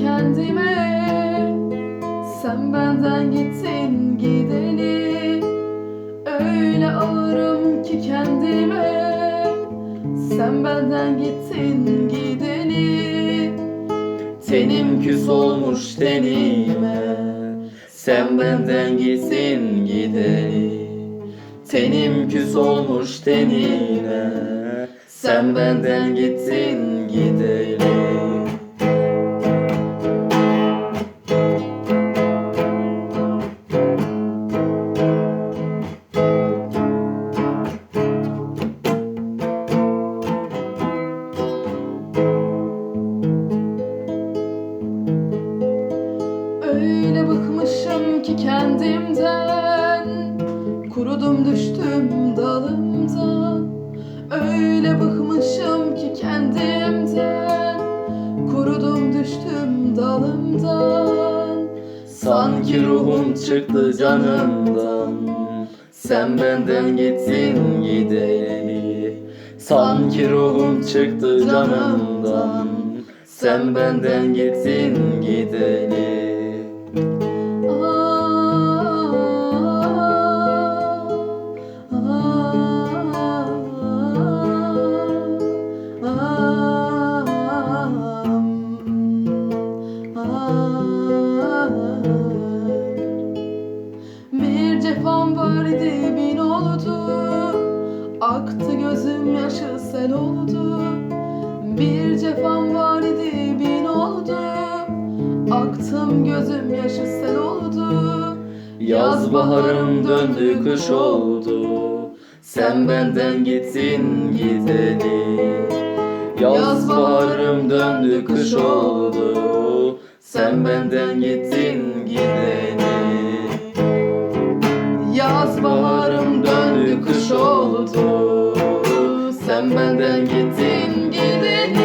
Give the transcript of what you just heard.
kendime. Sen benden gittin gideni Öyle ağırım ki kendime. Sen benden gittin gideni Tenim küs olmuş tenime. Sen benden gitsin gideni Tenim küs olmuş tenine Sen benden gitsin Öyle bıkmışım ki kendimden. Kurudum düştüm dalımdan Öyle bıkmışım ki kendimden. Kurudum düştüm dalımdan. Sanki ruhum çıktı canımdan. Sen benden gitsin gideni Sanki ruhum çıktı canımdan. Sen benden gitsin gideni Bir cefam var idi bin oldu. Aktı gözüm yaşı sel oldu. Bir cefam var idi bin oldu. Aktım gözüm yaşı sel oldu. Yaz baharım döndü kış oldu. Sen benden gitsin gideni. Yaz baharım döndü kış oldu Sen benden gitsin gideni. Yaz baharım döndü kış oldu. Sen benden gittin gidin